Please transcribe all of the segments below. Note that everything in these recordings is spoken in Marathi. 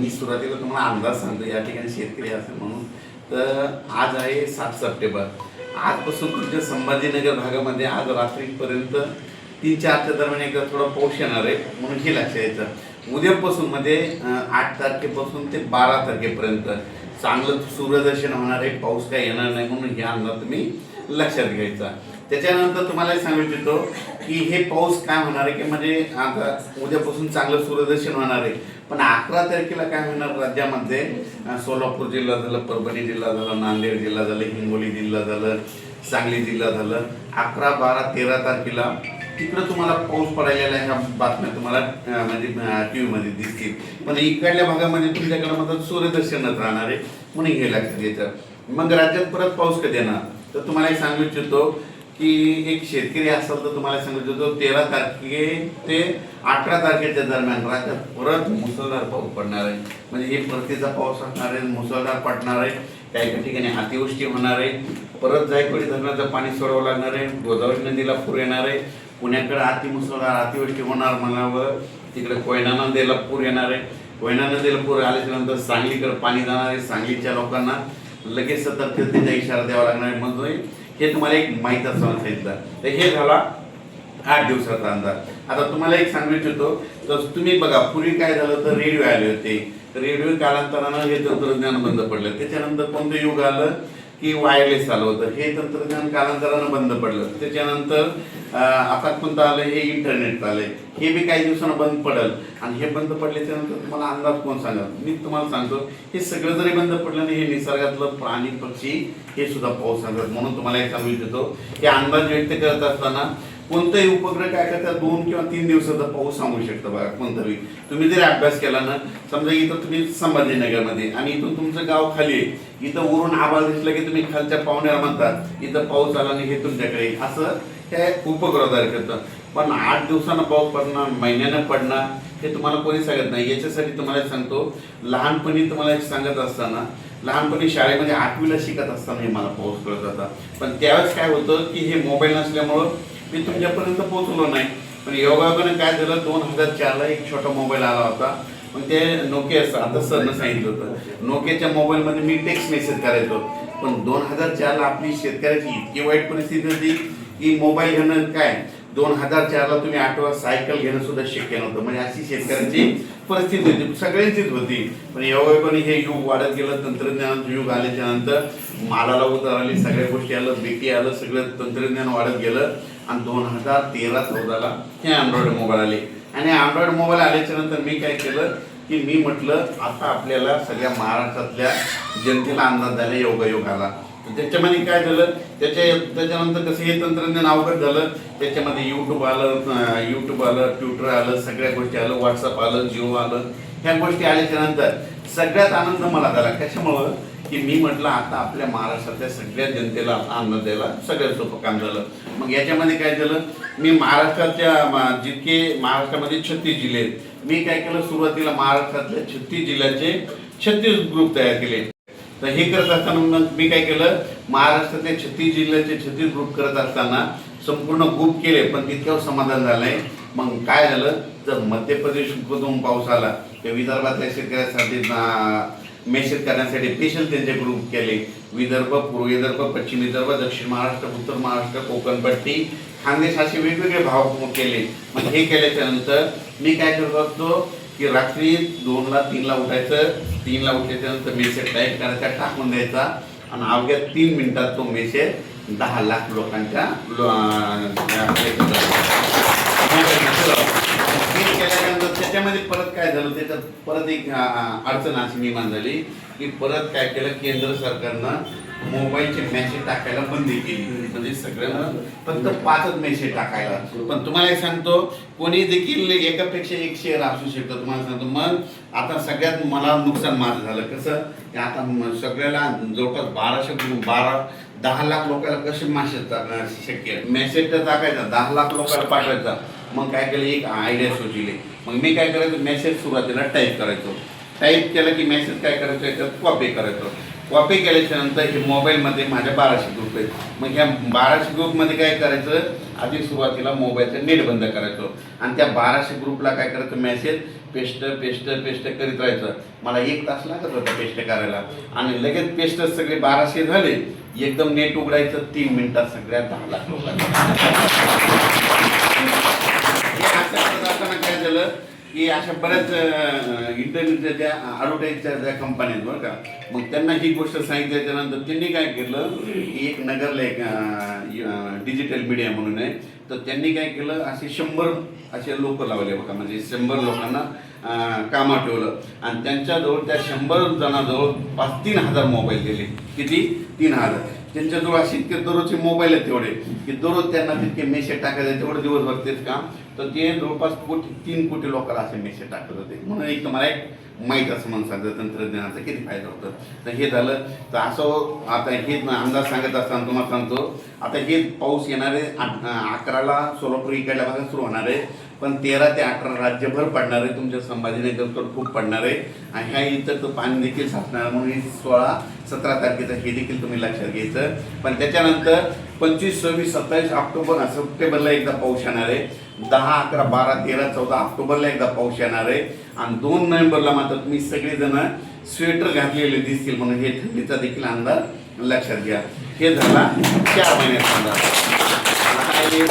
मी सुरुवातीला तुम्हाला अंदाज सांगतो या ठिकाणी शेतकरी असेल म्हणून. तर आज आहे सात सप्टेंबर. आजपासून तुमच्या संभाजीनगर भागामध्ये आज रात्रीपर्यंत तीन चारच्या दरम्यान एकदा थोडा पाऊस येणार आहे म्हणून हे लक्षात यायचं उद्यापासून म्हणजे आठ तारखेपासून ते बारा तारखेपर्यंत चांगलं सूर्यदर्शन होणार आहे पाऊस काय येणार नाही म्हणून हे अंदाज तुम्ही लक्षात घ्यायचा. त्याच्यानंतर तुम्हाला सांगू इच्छितो की हे पाऊस काय होणार आहे की म्हणजे आता उद्यापासून चांगलं सूर्यदर्शन होणार आहे. पण अकरा तारखेला काय होणार राज्यामध्ये? सोलापूर जिल्हा झालं परभणी जिल्हा झाला नांदेड जिल्हा झालं हिंगोली जिल्हा झालं सांगली जिल्हा झालं. अकरा बारा तेरा तारखेला तिकडं तुम्हाला पाऊस पडायला ह्या बातम्या तुम्हाला म्हणजे टी व्हीमध्ये दिसतील. पण इकडल्या भागामध्ये तुमच्याकडे मात्र सूर्यदर्शनच राहणार आहे म्हणून हे लक्षात घ्यायचं. मग राज्यात परत पाऊस कधी येणार? तर तुम्हाला एक सांगू इच्छितो की एक शेतकरी असाल तर तुम्हाला सांगू होतो तेरा तारखे ते अठरा तारखेच्या दरम्यान राज्यात परत मुसळधार पाऊस पडणार आहे. म्हणजे हे परतीचा पाऊस असणार आहे मुसळधार पडणार आहे काही काही ठिकाणी अतिवृष्टी होणार आहे. परत जायकवाडी धरणाचं पाणी सोडावं लागणार आहे गोदावरी नदीला पूर येणार आहे. पुण्याकडे अतिमुसळधार अतिवृष्टी होणार म्हणावं तिकडे कोयना नदीला पूर येणार आहे. कोयना नदीला पूर आल्याच्यानंतर सांगलीकडे पाणी जाणार आहे सांगलीच्या लोकांना लगेच सतर्कतेचा इशारा द्यावा लागणार आहे. म्हणजे हे तुम्हाला एक माहीत असताना सांगितलं तर. हे झाला आठ दिवसाचा अंदाज. आता तुम्हाला एक सांगू इच्छितो तर तुम्ही बघा पूर्वी काय झालं तर रेडिओ आले होते. तर रेडिओ कालांतरानं हे तंत्रज्ञान बंद पडलं. त्याच्यानंतर कोणतं युग आलं? की वायरलेस आलं होतं. हे तंत्रज्ञान कालांतरानं बंद पडलं. त्याच्यानंतर आता कोणतं आलं? हे इंटरनेट आलंय. हे बी काही दिवसानं बंद पडल. आणि हे बंद पडल्याच्यानंतर तुम्हाला अंदाज कोण सांगत मी तुम्हाला सांगतो हे सगळं जरी बंद पडलं आणि हे निसर्गातलं प्राणी पक्षी हे सुद्धा पाऊस सांगतात. म्हणून तुम्हाला एक सांगू इच्छितो हे अंदाज व्यक्त करत असताना कोणताही उपग्रह काय करतात दोन किंवा तीन दिवसाचा पाऊस सांगू शकतो बघा कोणतरी तुम्ही जरी अभ्यास केला ना समजा इथं तुम्ही संभाजीनगरमध्ये आणि इथून तुमचं गाव खाली आहे इथं वरून आभाळ दिसला की तुम्ही खालच्या पाहुण्याला म्हणतात इथं पाऊस आला नाही हे तुमच्याकडे असं हे उपग्रहदार करतं. पण आठ दिवसानं पाऊस पडणार महिन्यानं पडणार हे तुम्हाला कोणी सांगत नाही. याच्यासाठी तुम्हाला सांगतो लहानपणी तुम्हाला सांगत असताना लहानपणी शाळेमध्ये आठवीला शिकत असताना हे मला पाऊस कळत होता. पण त्यावेळेस काय होतं की हे मोबाईल नसल्यामुळं मी तुमच्यापर्यंत पोहोचलो नाही. पण योगायोगाने काय झालं दोन हजार चारला एक छोटा मोबाईल आला होता. पण ते नोकियाचं आता सरनं सांगितलं होतं. नोकियाच्या मोबाईलमध्ये मी टेक्स्ट मेसेज करायचो. पण दोन हजार चारला आपली शेतकऱ्याची इतकी वाईट परिस्थिती होती की मोबाईल घेणं काय? दोन हजार चारला तुम्ही आठवा सायकल घेणं सुद्धा शक्य नव्हतं. म्हणजे अशी शेतकऱ्यांची परिस्थिती होती. सगळ्यांचीच होती. पण योगायोगाने हे युग वाढत गेलं तंत्रज्ञानाचं युग आल्याच्यानंतर. मालाला उतार आली सगळ्या गोष्टी आलं बीटी आलं सगळं तंत्रज्ञान वाढत गेलं. आणि दोन हजार तेरा चौदाला हे अँड्रॉइड मोबाईल आले. आणि अँड्रॉइड मोबाईल आल्याच्यानंतर मी काय केलं की मी म्हटलं आता आपल्याला सगळ्या महाराष्ट्रातल्या जनतेला अंदाज झाला योगायोग आला. त्याच्यामध्ये काय झालं? त्याच्या त्याच्यानंतर कसं हे तंत्रज्ञान अवघड झालं. त्याच्यामध्ये यूट्यूब आलं यूट्यूब आलं ट्विटर आलं सगळ्या गोष्टी आलं व्हॉट्सअप आलं जिओ आलं. ह्या गोष्टी आल्याच्यानंतर सगळ्यात आनंद मला झाला. कशामुळं? की मी म्हटलं आता आपल्या महाराष्ट्रातल्या सगळ्या जनतेला आनंद द्यायला सगळ्यात सोपं काम झालं. मग याच्यामध्ये काय झालं? मी महाराष्ट्राच्या जितके महाराष्ट्रामध्ये छत्तीस जिल्हे आहेत मी काय केलं? सुरुवातीला महाराष्ट्रातल्या छत्तीस जिल्ह्याचे छत्तीस ग्रुप तयार केले. तर हे करत असताना मग मी काय केलं? महाराष्ट्रातल्या छत्तीस जिल्ह्याचे छत्तीस ग्रुप करत असताना संपूर्ण ग्रुप केले पण तितक्यावर समाधान झालंय मग काय झालं? जर मध्य प्रदेश मधून पाऊस आला तर विदर्भातल्या शेतकऱ्यासाठी मेसेज करण्यासाठी स्पेशल त्यांचे ग्रुप केले विदर्भ पूर्व विदर्भ पश्चिम विदर्भ दक्षिण महाराष्ट्र उत्तर महाराष्ट्र कोकणपट्टी खानदेश असे वेगवेगळे भाव केले मग हे केल्याच्यानंतर मी काय करत असतो की रात्री दोनला तीनला उठायचं तीनला उठायच्या नंतर मेसेज टाईप करायचा टाकून द्यायचा आणि अवघ्या तीन मिनिटात तो मेसेज दहा लाख लोकांच्या लो- केल्यानंतर त्याच्यामध्ये परत काय झालं? त्याच्यात परत एक अडचण अशी निर्माण झाली की परत काय केलं? केंद्र सरकारनं मोबाईलचे मेसेज टाकायला बंदी केली. म्हणजे सगळ्यांना फक्त पाचच मेसेज टाकायला. पण तुम्हाला एक सांगतो कोणी देखील एकापेक्षा एक शेअर असू शकतं. तुम्हाला सांगतो मग आता सगळ्यात मला नुकसान माझं झालं. कसं? की आता सगळ्याला जवळपास बाराशे बारा दहा लाख लोकांना कसे मेसेज शक्य मेसेज तर टाकायचा दहा लाख लोकांना पाठवायचा. मग काय केलं? एक आयडिया सुचली मग मी काय करायचो? मेसेज सुरुवातीला टाईप करायचो. टाईप केलं की मेसेज काय करायचो? याच्यात कॉपी करायचो. कॉपी केल्याच्यानंतर हे मोबाईलमध्ये माझ्या बाराशे ग्रुप आहेत. मग ह्या बाराशे ग्रुपमध्ये काय करायचं? आधी सुरुवातीला मोबाईलचं नेट बंद करायचो. आणि त्या बाराशे ग्रुपला काय करायचं? मेसेज पेस्ट पेस्ट पेस्ट करीत राहायचं. मला एक तास लागत होता पेस्ट करायला. आणि लगेच पेस्ट सगळे बाराशे झाले. एकदम नेट उघडायचं. तीन मिनिटात सगळ्या दहा लाख लोकांना हे असं करत असताना काय झालं. की अशा बऱ्याच इंटरनेटच्या ज्या ॲडव्हर्टाईजच्या ज्या कंपन्या आहेत बरं का. मग त्यांना ही गोष्ट सांगितल्याच्या नंतर त्यांनी काय केलं की एक नगरला एक डिजिटल मीडिया म्हणून आहे. तर त्यांनी काय केलं असे शंभर असे लोक लावले बघा. म्हणजे शंभर लोकांना कामात ठेवलं. आणि त्यांच्याजवळ त्या शंभर जणांजवळ पाच तीन हजार मोबाईल दिले किती? तीन हजार. त्यांच्याजवळ असे इतके दररोजचे मोबाईल आहेत तेवढे की दररोज त्यांना तितके मेसेज टाकायचे तेवढं दिवसभर तेच काम. तर ते जवळपास कोटी तीन कोटी लोकांना असे मेसेज टाकत होते. म्हणून एक तुम्हाला एक माहीत असं म्हणून सांगतं तंत्रज्ञानाचा किती फायदा होतो. तर हे झालं. तर असं आता हे अंदाज सांगत असताना तुम्हाला सांगतो. आता हे पाऊस येणारे आठ- अकराला सोलापूर इकडल्या भागात सुरू होणार आहे. पण तेरा ते अठरा राज्यभर पडणार आहे. तुमच्या संभाजीनगरकडे खूप पडणार आहे. आणि ह्या इतर तो पाणी देखील साचणार म्हणून हे सोळा सतरा तारखेचं हे देखील तुम्ही लक्षात घ्यायचं. पण त्याच्यानंतर पंचवीस सव्वीस सत्तावीस ऑक्टोबर सप्टेंबरला एकदा पाऊस येणार आहे. दहा अकरा बारा तेरा चौदा ऑक्टोबरला एकदा पाऊस येणार आहे. आणि दोन नोव्हेंबरला मात्र तुम्ही सगळेजण स्वेटर घातलेले दिसतील म्हणून हे थंडीचा देखील अंदाज लक्षात घ्या. हे झाला चार महिन्याचा अंदाज.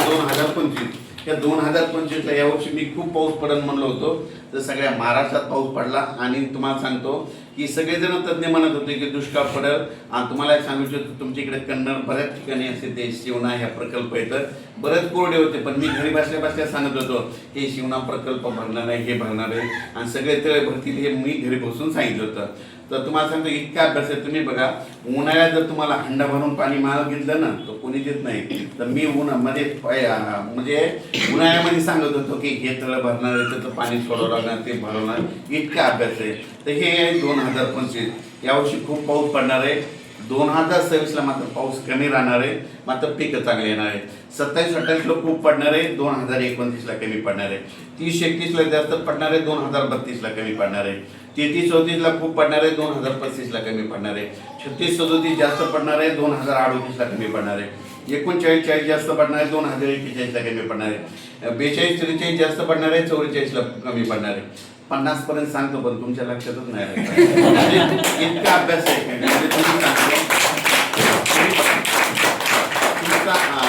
दोन हजार पंचवीस. या दोन हजार पंचवीसला यावर्षी मी खूप पाऊस पडन म्हणलो होतो. तर सगळ्या महाराष्ट्रात पाऊस पडला. आणि तुम्हाला सांगतो की सगळेजण तज्ज्ञ म्हणत होते की दुष्काळ पडेल. आणि तुम्हाला सांगू इच्छितो तुमच्या इकडे कन्नड बऱ्याच ठिकाणी असे ते शिवना ह्या प्रकल्प येतं. बरेच कोरडे होते पण मी घरी बसल्या बसल्या सांगत होतो हे शिवना प्रकल्प भरणार आहे हे भरणार आहे. आणि सगळे तळे भरतील हे मी घरी बसून सांगितलं होतं. तर तुम्हाला सांगतो इतका अभ्यास आहे. तुम्ही बघा उन्हाळ्यात जर तुम्हाला हंडा भरून पाणी मागितलं ना तर कोणी देत नाही. तर मी उन्हामध्ये पाय- म्हणजे उन्हाळ्यामध्ये सांगत होतो की हे तळ भरणार त्याचं पाणी सोडवं लागणार ते भरवणार. इतका अभ्यास आहे. तर हे आहे दोन हजार पंचवीस. यावर्षी खूप पाऊस पडणार आहे. दोन हजार सव्वीसला मात्र पाऊस कमी राहणार आहे. मात्र पिकं चांगले येणार आहे सत्तावीस अठ्ठावीसला खूप पडणार आहे. दोन हजार एकोणतीसला कमी पडणार आहे. तीस एकतीसला जास्त पडणार आहे. दोन हजार बत्तीसला कमी पडणार आहे. तेहतीस चौतीसला खूप पडणार आहे दोन हजार पस्तीसला कमी पडणार आहे. छत्तीस सदोतीस जास्त पडणार आहे दोन हजार अडोतीसला कमी पडणार आहे. एकोणचाळीस चाळीस जास्त पडणार आहे दोन हजार एक्केचाळीसला कमी पडणार आहे. बेचाळीस त्रेचाळीस जास्त पडणार आहे चौवेचाळीसला कमी पडणार आहे. पन्नासपर्यंत सांगतो पण तुमच्या लक्षातच नाही म्हणजे इतका अभ्यास आहे म्हणजे तुम्ही सांगतो तुमचा हा,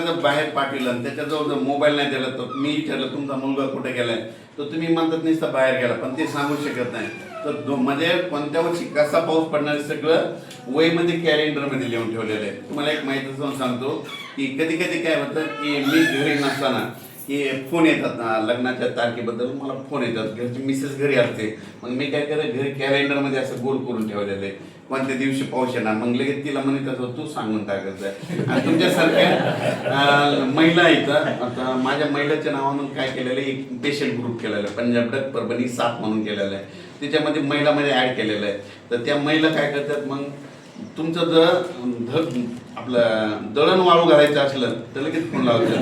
मुलगा बाहेर पाठवला आणि त्याच्याजवळ जर मोबाईल नाही दिला तर मी विचारलं तुमचा मुलगा कुठे गेलाय? तर तुम्ही म्हणतात नुसतं बाहेर गेला पण ते सांगू शकत नाही. तर म्हणजे कोणत्या वर्षी कसा पाऊस पडणार सगळं वयमध्ये कॅलेंडरमध्ये लिहून ठेवलेलं आहे. तुम्हाला एक माहिती सांगतो की कधी कधी काय होतं की मी घरी नसताना की फोन येतात ना लग्नाच्या तारखेबद्दल मला फोन येतात. घरची मिसेस घरी असते. मग मी काय करत घरी कॅलेंडरमध्ये असं गोल करून ठेवलेलं आहे. कोणत्या दिवशी पाऊस येणार? मग लगेच तिला म्हणत असं तू सांगून टाकायचं आणि तुमच्यासारख्या महिला इथं आता माझ्या महिलाच्या नावानं काय केलेलं आहे? एक पेशंट ग्रुप केलेला आहे. पंजाब डक परभणी सात म्हणून केलेला आहे. त्याच्यामध्ये महिलामध्ये ॲड केलेलं आहे. तर त्या महिला काय करतात मग तुमचं जर ध आपलं दळण वाळू घालायचं असलं तर लगेच फोन लावायचं.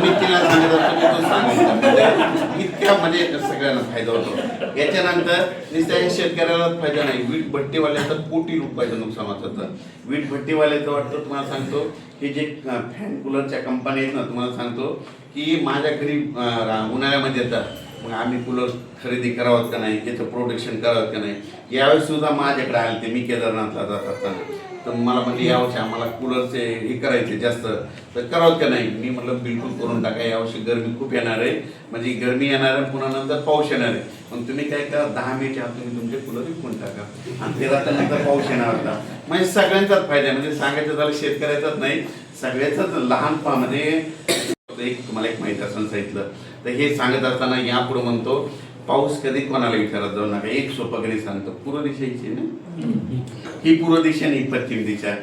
मी तिला सांगत असतो सांगायचं म्हणजे इतक्या म्हणजे सगळ्यांना फायदा होतो. याच्यानंतर नुसत्या या शेतकऱ्याला फायदा नाही. वीट भट्टीवाल्याचं कोटी रुपयाचं नुकसान होतं वीट भट्टीवाल्याचं वाटतं तुम्हाला सांगतो की जे फॅन कूलरच्या कंपन्या आहेत ना तुम्हाला सांगतो की माझ्या घरी उन्हाळ्यामध्ये येतात. मग आम्ही कूलर खरेदी करावं का नाही त्याचं प्रोटेक्शन करावं का नाही? यावेळेस सुद्धा माझ्याकडे आले ते मी केदारनाथला जात असताना. तर मला म्हणजे यावर्षी आम्हाला कूलरचे हे करायचे जास्त. तर करावं का नाही? मी म्हटलं बिलकुल करून टाका यावर्षी गरमी खूप येणार आहे. म्हणजे गरमी येणार आहे पुन्हा नंतर पाऊस येणार आहे. मग तुम्ही काय करा दहा मेच्या आत तुम्ही तुमचे कूलर विकून टाका. आणि ते तेरा नंतर पाऊस येणार होता. म्हणजे सगळ्यांचाच फायदा आहे. म्हणजे सांगायचं झालं शेतकऱ्याचाच नाही सगळ्याचाच लहानपणामध्ये. एक तुम्हाला एक माहिती असं सांगितलं. तर हे सांगत असताना यापुढे म्हणतो पाऊस कधी कोणाला विचारत जाऊ नका. एक सोपं कधी सांगतो पूर्व दिशेची ना? ही पूर्व दिशा आणि पश्चिम दिशा.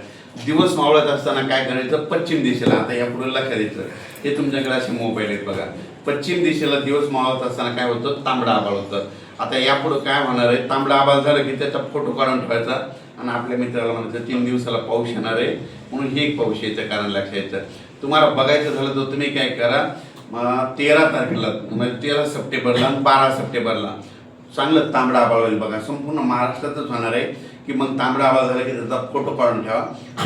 दिवस मावळत असताना काय करायचं? पश्चिम दिशेला. आता या पुढे लक्षात द्यायचं. हे तुमच्याकडे असे मोबाईल आहेत बघा. पश्चिम दिशेला दिवस मावळत असताना काय होतं? तांबडा आबाळ होतं. आता यापुढे काय होणार आहे? तांबडा आबाळ झालं की त्याचा फोटो काढून ठेवायचा आणि आपल्या मित्राला म्हणायचं तीन दिवसाला पाऊस येणार आहे. म्हणून हे एक पाऊस यायचं कारण लक्षात यायचं. तुम्हाला बघायचं झालं तर तुम्ही काय करा मग तेरा तारखेला म्हणजे तेरा सप्टेंबरला आणि बारा सप्टेंबरला. चांगलं तांबडा आभाळ होईल बघा. संपूर्ण महाराष्ट्रातच होणार आहे की मग तांबडा आभाळ झाला की त्याचा फोटो काढून ठेवा.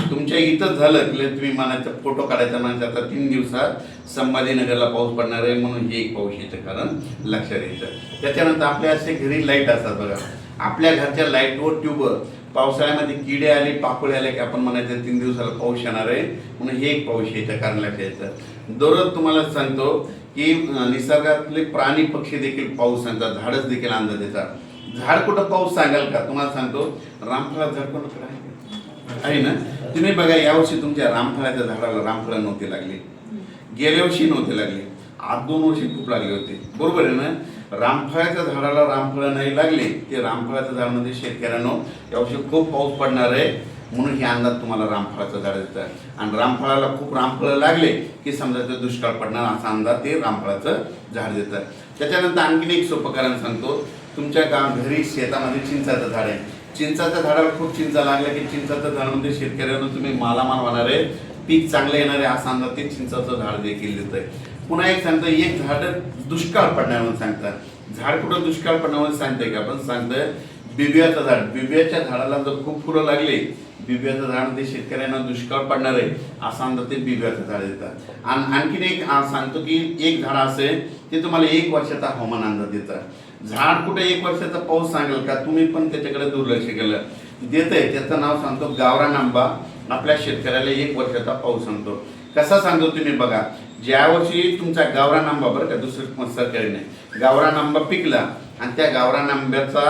तुमच्या इथंच झालं की तुम्ही मानायचा फोटो काढायचा म्हणायचं आता तीन दिवसात संभाजीनगरला पाऊस पडणार आहे म्हणून हे एक पाऊस कारण लक्षात यायचं. त्याच्यानंतर आपल्या असे घरी लाइट असतात बघा. आपल्या घरच्या लाईटवर ट्यूबवर पावसाळ्यामध्ये किडे आले पापळे आले की आपण म्हणायचं तीन दिवसाला पाऊस येणार आहे. म्हणून हे एक पाऊस येतं कारण लक्षात दररोज तुम्हाला सांगतो की निसर्गातले प्राणी पक्षी देखील पाऊस सांगतात झाडच देखील अंदाज देतात. झाड कुठं पाऊस सांगाल का? तुम्हाला सांगतो रामफळा झाड कोणाकडे आहे? ना? तुम्ही बघा यावर्षी तुमच्या रामफळाच्या झाडाला रामफळा नव्हते लागले. गेल्या वर्षी नव्हते लागले. आठ दोन वर्षी खूप लागले होते. बरोबर आहे ना? रामफळाच्या झाडाला रामफळं नाही लागले ते रामफळाच्या झाडामध्ये शेतकऱ्यांनो यावर्षी खूप पाऊस पडणार आहे. म्हणून हे अंदाज तुम्हाला रामफळाचं झाड देतात आणि रामफळाला खूप रामफळं लागले की समजा ते दुष्काळ पडणार असा अंदाज ते रामफळाचं झाड देतात त्याच्यानंतर आणखीन एक सोपं कारण सांगतो. तुमच्या गाव घरी शेतामध्ये चिंचाचं झाड आहे. चिंचाच्या झाडाला खूप चिंचा लागल्या की चिंचाचं झाडामध्ये शेतकऱ्यांना तुम्ही मालामाल होणार आहे पीक चांगलं येणार आहे असा अंदाज ते चिंचाचं झाड देखील देत आहे पुन्हा एक सांगतो एक झाड दुष्काळ पडणार म्हणून सांगतात झाड कुठं दुष्काळ पडणार म्हणून सांगतंय का? आपण सांगतोय बिब्याचं झाड. बिब्याच्या झाडाला जर खूप फुलं लागले बिब्याचं झाड ते शेतकऱ्यांना दुष्काळ पडणार आहे असा अंदाज ते बिब्याचं झाड देतात. आणि आणखीन एक सांगतो की एक झाड असेल ते तुम्हाला एक वर्षाचा हवामान अंदाज देतात झाड कुठे एक वर्षाचा पाऊस सांगेल का? तुम्ही पण त्याच्याकडे दुर्लक्ष केलं. देतंय त्याचं नाव सांगतो गावरान आंबा. आपल्या शेतकऱ्याला एक वर्षाचा पाऊस सांगतो. कसा सांगतो तुम्ही बघा ज्यावर्षी तुमचा गावरान आंबा बरं का दुसरं सरकारी नाही. गावरान आंबा पिकला आणि त्या गावरान आंब्याचा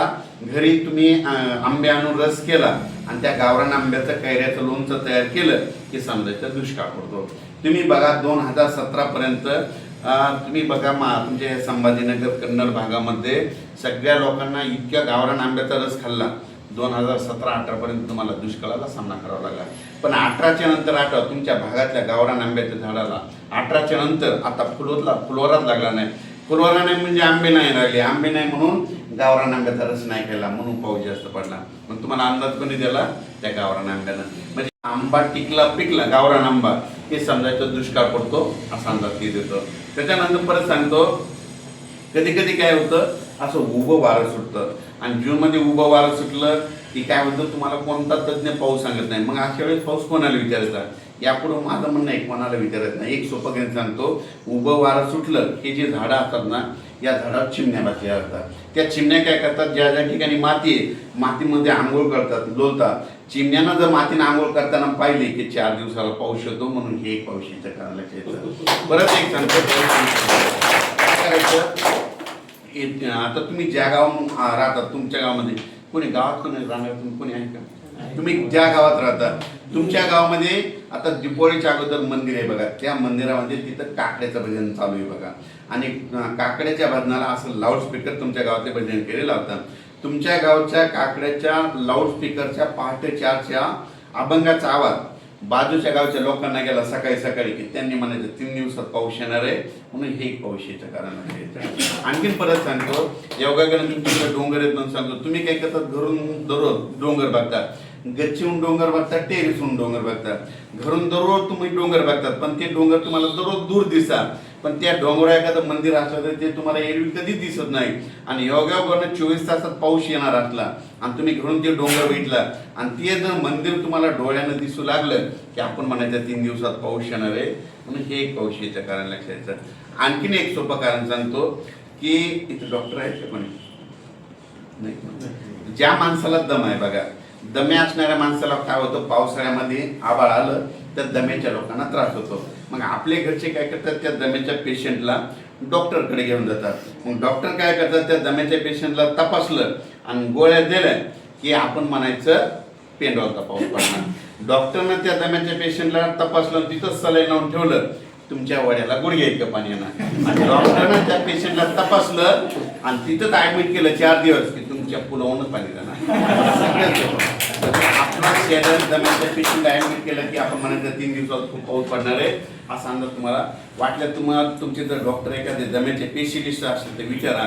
घरी तुम्ही आंबे आणून रस केला आणि त्या गावरान आंब्याचं कैऱ्याचं लोणचं तयार केलं की समजायचं दुष्काळ पडतो. तुम्ही बघा दोन हजार सतरा पर्यंत तुम्ही बघा मा तुमच्या संभाजीनगर कन्नड भागामध्ये सगळ्या लोकांना इतक्या गावरान आंब्याचा रस खाल्ला. दोन हजार सतरा अठरा पर्यंत तुम्हाला दुष्काळाला सामना करावा लागला. पण अठराच्या नंतर आठवा तुमच्या भागातल्या गावरान आंब्याच्या झाडाला अठराच्या नंतर आता फुलोतला फुलवराच लागला नाही. फुलवरा नाही म्हणजे आंबे नाही राहिले. आंबे नाही म्हणून गावरान आंब्याचा रस नाही केला म्हणून पाऊस जास्त पडला. मग तुम्हाला अंदाज कोणी दिला? त्या गावरान आंब्यानं. म्हणजे आंबा टिकला पिकला गावरान आंबा. हे समजायचं दुष्काळ पडतो असा अंदाज ते देतो. त्याच्यानंतर परत सांगतो कधी कधी काय होतं असं उभं वारं सुटतं. आणि जूनमध्ये उभं वारं सुटलं की काय होतं तुम्हाला कोणता तज्ज्ञ पाऊस सांगत नाही. मग अशा वेळेस पाऊस कोणाला विचारायचा? यापुढं माझं म्हणणं आहे कोणाला विचारत नाही. एक सोपं घेऊन सांगतो उभं वारं सुटलं हे जे झाडं असतात ना या झाडावर चिमण्या बसल्या असतात. त्या चिमण्या काय करतात? ज्या ज्या ठिकाणी माती आहे मातीमध्ये आंघोळ करतात लोळतात. चिमण्यांना जर मातीने आंघोळ करताना पाहिली की चार दिवसाला पाऊस येतो म्हणून हे एक पाऊशीचं कारण लक्षात येतं परत एक सांगतो. करायचं? आता तुम्ही ज्या गाव राहतात तुमच्या गावामध्ये कोणी गावात कोणी राहणार तुम्ही कोणी आहे का? तुम्ही ज्या गावात राहता तुमच्या गावामध्ये आता दिपोळीच्या अगोदर मंदिर आहे बघा. त्या मंदिरामध्ये तिथं काकड्याचं भजन चालू आहे बघा. आणि काकड्याच्या भजनाला असं लाऊडस्पीकर तुमच्या गावातले भजन केलेलं होतं. तुमच्या गावच्या काकड्याच्या लाऊडस्पीकरच्या पहाटे चारच्या अभंगाचा आवाज बाजूच्या गावच्या लोकांना गेला सकाळी सकाळी की त्यांनी म्हणायचं तीन दिवसात पाऊस येणार आहे. म्हणून हे एक पाऊस कारण आहे. आणखीन परत सांगतो योगाकडे तुमच्याकडे डोंगर आहेत म्हणून सांगतो. तुम्ही काय करतात? घरून दररोज डोंगर बघता. गच्चीहून डोंगर बघतात टेरेसहून डोंगर बघतात. घरून दररोज तुम्ही डोंगर बघतात पण ते डोंगर तुम्हाला दररोज दूर दिसतात. पण त्या डोंगरा एखादं मंदिर असलं तर ते तुम्हाला एरवी कधीच दिसत नाही. आणि योगावरनं चोवीस तासात पाऊस येणार असला आणि तुम्ही घरून ते डोंगर भेटला आणि ते जर मंदिर तुम्हाला डोळ्यानं दिसू लागलं की आपण म्हणायचं तीन दिवसात पाऊस येणार आहे म्हणून हे एक पाऊस यायचं कारण लक्षात यायचं आणखीन एक सोपं कारण सांगतो की इथे डॉक्टर आहेत का कोणी? नाही. ज्या माणसाला दम आहे बघा दम्या असणाऱ्या माणसाला काय होतं? पावसाळ्यामध्ये आबाळ आलं तर दम्याच्या लोकांना त्रास होतो. मग आपले घरचे काय करतात? त्या दम्याच्या पेशंटला डॉक्टरकडे घेऊन जातात. मग डॉक्टर काय करतात? त्या दम्याच्या पेशंटला तपासलं आणि गोळ्या दिल्या की आपण म्हणायचं पेंडॉलचा पाऊस पडणार डॉक्टरनं त्या दम्याच्या पेशंटला तपासलं तिथंच सलाईन लावून ठेवलं तुमच्या वड्याला गुडघे इतकं पाणी येणार. आणि डॉक्टरनं त्या पेशंटला तपासलं आणि तिथंच ऍडमिट केलं चार दिवस. की तुमच्या पुलावूनच पाणी जाणार सगळ्यात आपला शरीर केलं की आपण म्हणायचं तीन दिवसात खूप पाऊस पडणार आहे. असा अंदाज तुम्हाला. वाटलं तुम्हाला तुमचे जर डॉक्टर एखादे दम्याचे पेशलिस्ट असतील तर विचारा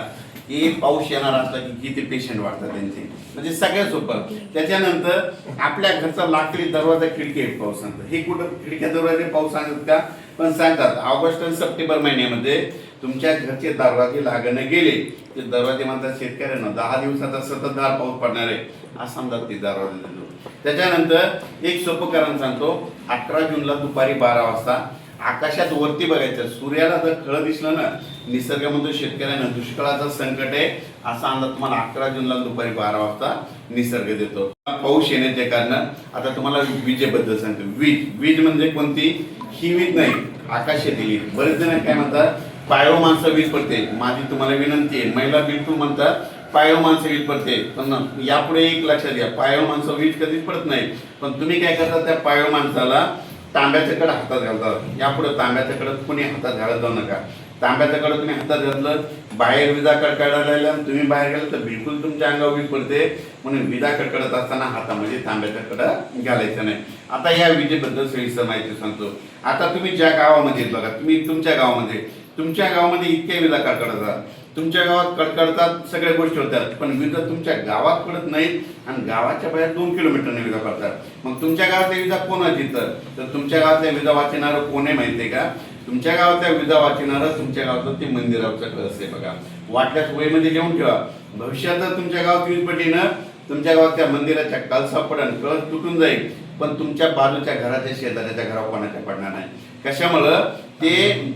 की पाऊस येणार असला की किती पेशंट वाढतात त्यांचे. म्हणजे सगळ्यात सोपं. त्याच्यानंतर आपल्या घरचा लाकडी दरवाजा खिडकी आहे पाऊस हे कुठं? खिडक्या दरवाजे पाऊस सांगतात का? पण सांगतात ऑगस्ट आणि सप्टेंबर महिन्यामध्ये तुमच्या घरचे दरवाजे लागणं गेले ते दरवाजे म्हणतात शेतकऱ्यांना दहा दिवसाचा सततधार पाऊस पडणार आहे असं समजा ते दरवाजे देतो त्याच्यानंतर एक सोपं कारण सांगतो अठरा जूनला दुपारी बारा वाजता आकाशात वरती बघायचं सूर्याला जर खळं दिसलं ना निसर्गामध्ये शेतकऱ्यांना दुष्काळाचं संकट आहे असा अंदाज तुम्हाला अकरा जूनला दुपारी बारा वाजता निसर्ग देतो. पाऊस येण्याचे कारण आता तुम्हाला विजेबद्दल सांगतो. वीज वीज म्हणजे कोणती? ही वीज नाही आकाशातील बरेच जण काय म्हणतात पायो माणसं वीज पडते. माझी तुम्हाला विनंती आहे. महिला बिलकुल म्हणतात पायो माणसं वीज पडते. पण यापुढे एक लक्षात घ्या. पायो माणसं वीज कधीच पडत नाही. पण तुम्ही काय करता त्या पायो माणसाला तांब्याच्या कडे हातात घालतात यापुढे तांब्याच्या कडे कुणी हातात घालत जाऊ नका. तांब्याच्या कडे तुम्ही हातात घातलं बाहेर विजा कडकडायला तुम्ही बाहेर गेलं तर बिलकुल तुमच्या अंगावर वीज पडते. म्हणून विजा कडकडत असताना हातामध्ये तांब्याच्या कड घालायचं नाही. आता या विजेबद्दल सविस्तर माहिती सांगतो. आता तुम्ही ज्या गावामध्ये बघा तुम्ही तुमच्या गावामध्ये तुमच्या गावामध्ये इतक्या विजा कडकडतात. तुमच्या गावात कडकडतात सगळ्या गोष्टी होतात. पण विजा तुमच्या गावात पडत नाहीत आणि गावाच्या बाहेर दोन किलोमीटरने विजा पडतात. मग तुमच्या गावातल्या विजा कोण आहे तर तुमच्या गावातल्या विजा वाचणारं कोण आहे माहिती आहे का? तुमच्या गावातल्या विजा वाचणारं तुमच्या गावचं ते मंदिराचं कळस आहे बघा. वाटल्यास वयमध्ये लिहून ठेवा. भविष्यात जर तुमच्या गावात वीज पडली ना तुमच्या गावात त्या मंदिराच्या कलसा पडन कळस तुटून जाईल. पण तुमच्या बाजूच्या घराच्या शेजाऱ्याच्या घरावर कोणाच्या पडणार नाही. कशामुळं? ते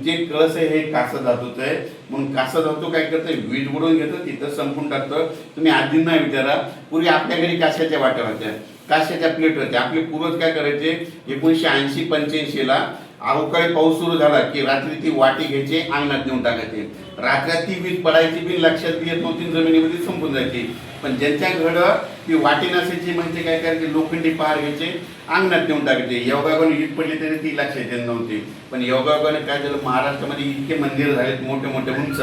जे कळस आहे हे कासं धातूच आहे. म्हणून कासं धातू काय करतं वीज बुडवून घेतं तिथं संपून टाकतं. तुम्ही आधींना विचारा. पूर्वी आपल्या घरी काश्याच्या वाट्या होत्या. काश्याच्या प्लेट होत्या. आपले पूर्वज काय करायचे? एकोणीशे ऐंशी पंच्याऐंशीला अवकाळी पाऊस सुरू झाला की रात्री ती वाटी घ्यायची अंगणात नेऊन टाकायची. रात्रात ती वीज पडायची बी लक्षात येत नव्हती जमिनीमध्ये संपून जायची. पण ज्यांच्या घडं की वाटी नसायची म्हणजे काय करायचे लोखंडी पार घ्यायचे अंगणात नेऊन टाकायचे. योगायोगाने ईट पडली तरी ती लक्षात येत नव्हती. पण योगायोगाने काय झालं महाराष्ट्रामध्ये इतके मंदिर झालेत मोठे मोठे उंच.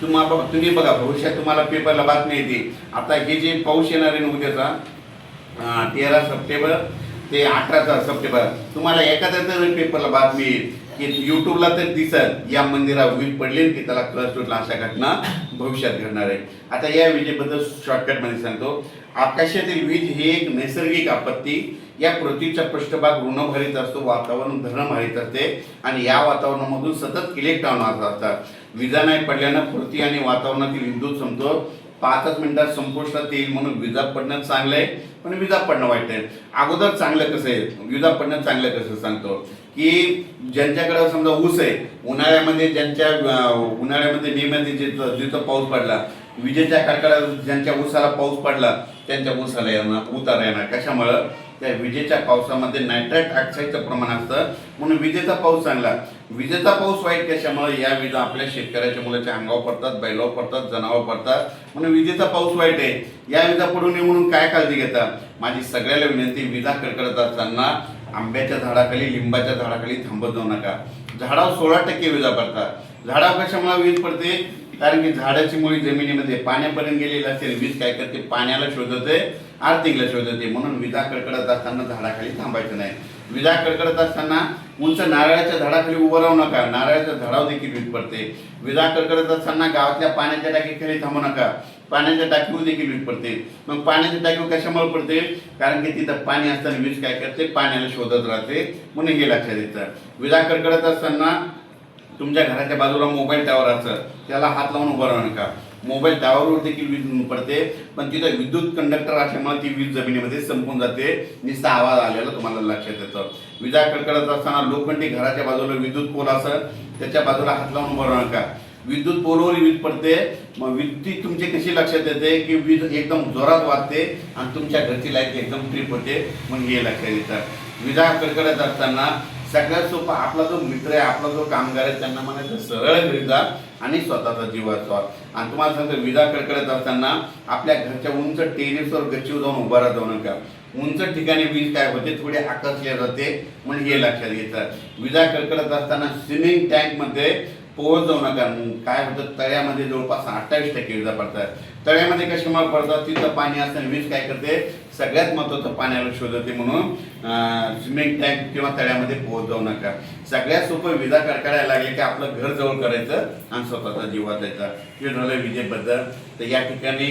तुम्हाला तुम्ही बघा भविष्यात तुम्हाला पेपरला बातमी येते. आता हे जे पाऊस येणार आहे उद्याचा तेरा सप्टेंबर ते अठराचा सप्टेंबर तुम्हाला एखाद्या तरी पेपरला बातमी येईल. की युट्यूबला तर दिसत या मंदिरावर वीज पडले की त्याला क्लस तुटला अशा घटना भविष्यात घडणार आहे आता या विजेबद्दल शॉर्टकटमध्ये सांगतो. आकाशातील वीज ही एक नैसर्गिक आपत्ती. या पृथ्वीचा पृष्ठभाग ऋणभारित असतो वातावरण धनभारित असते आणि या वातावरणामधून सतत इलेक्ट्रॉन असतात. विजा नाही पडल्यानं पृथ्वी आणि वातावरणातील विद्युत समतो पाचच मिनिटात संपुष्टात येईल म्हणून विजा पडणं चांगलं आहे. पण विजा पडणं वाईट आहे. अगोदर चांगलं कसं आहे? विजा पडणं चांगलं कसं सांगतो? की ज्यांच्याकडे समजा ऊस आहे उन्हाळ्यामध्ये ज्यांच्या उन्हाळ्यामध्ये मे मध्ये जिथं जिथं पाऊस पडला विजेच्या कडकडात ज्यांच्या ऊसाला पाऊस पडला त्यांच्या ऊसाला येणार उतारा येणार. कशामुळं? त्या विजेच्या पावसामध्ये नायट्रेट ऑक्साईडचं प्रमाण असतं. म्हणून विजेचा पाऊस चांगला. विजेचा पाऊस वाईट कशामुळे? या विजा आपल्या शेतकऱ्याच्या मुलाच्या अंगावर पडतात बैलावर पडतात जनावर पडतात. म्हणून विजेचा पाऊस वाईट आहे. या विजा पडू नये म्हणून काय काळजी घेता? माझी सगळ्याला विनंती विजा कडकडत असताना आंब्याच्या झाडाखाली लिंबाच्या झाडाखाली थांबत जाऊ नका. झाडावर सोळा टक्के विजा पडतात. झाडावर कशामुळे वीज पडते? कारण की झाडाची मुळी जमिनीमध्ये पाण्यापर्यंत गेलेली असेल वीज काय करते? पाण्याला शोधते आर्थिकला शोधते. म्हणून विजा कडकडत असताना झाडाखाली थांबायचं नाही. विजा कडकडत असताना उंच नारळाच्या झाडाखाली उभं राहू नका. नारळाच्या झाडावर देखील वीज पडते. विजा कडकडत असताना गावातल्या पाण्याच्या टाकीखाली थांबू नका. पाण्याच्या टाकीवर देखील वीज पडते. मग पाण्याच्या टाकीवर कशामुळे पडते? कारण की तिथं पाणी असताना वीज काय करते? पाण्याला शोधत राहते. म्हणून हे लक्षात येतं. विजा कडकडत असताना तुमच्या घराच्या बाजूला मोबाईल टावर असतं. त्याला हात लावून उभं राहू नका. मोबाईल टावरवर देखील वीज पडते पण तिथं विद्युत कंडक्टर असल्यामुळे ती वीज जमिनीमध्ये संपून जाते. निसा आवाज आलेला तुम्हाला लक्षात येतं. विजा कडकडत असताना लोखंडी घराच्या बाजूला विद्युत पोल असं त्याच्या बाजूला हात लावून उभं नका विद्युत पोलवर वीज पडते मग विद्युत तुमची कशी लक्षात येते की वीज एकदम जोरात वाजते आणि तुमच्या घरची लाइट एकदम ट्रिप होते? मग हे लक्षात येतं. विजा कडकडत असताना सगळ्यात सोपं आपला जो मित्र आहे आपला जो कामगार आहे त्यांना म्हणायचं सरळ घरी जा आणि स्वतःचा जीव वाचवा आणि तुम्हाला सांगतो विजा कडकडत असताना आपल्या घरच्या उंच टेरेसवर गच्चीवर जाऊन उभा राहत जाऊ नका उंच ठिकाणी वीज काय होते? थोडे आकर्षले जाते म्हणून हे लक्षात घ्यायचं विजा कडकडत असताना स्विमिंग टँकमध्ये पोहत जाऊ नका. काय होतं तळ्यामध्ये जवळपास अठ्ठावीस टक्के विजा पडतात. तळ्यामध्ये कशामुळे पडतात? तिथं पाणी असताना वीज काय करते? सगळ्यात महत्त्वाचं पाण्याला शोधते म्हणून स्विमिंग टँक किंवा तळ्यामध्ये पोहत जाऊ नका. सगळ्यात सोपं विजा कडकडायला लागले की आपलं घर जवळ करायचं आणि स्वतःचा जीव वाचायचा. हे झालं विजेबद्दल. तर या ठिकाणी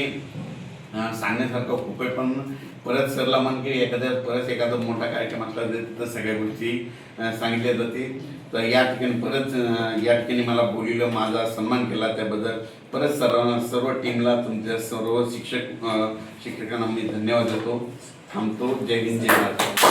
सांगण्यासारखं खूप आहे पण परत सरला म्हण की एखाद्या परत एखादा मोठा कार्यक्रम असला तर तिथं सगळ्या गोष्टी सांगितल्या जातील तर या ठिकाणी परत या ठिकाणी मला बोलिलं माझा सन्मान केला त्याबद्दल. परत सर्वांना सर्व टीमला तुमच्या सर्व शिक्षक शिक्षकांना मी धन्यवाद देतो. थांबतो. जय हिंद जय महाराष्ट्र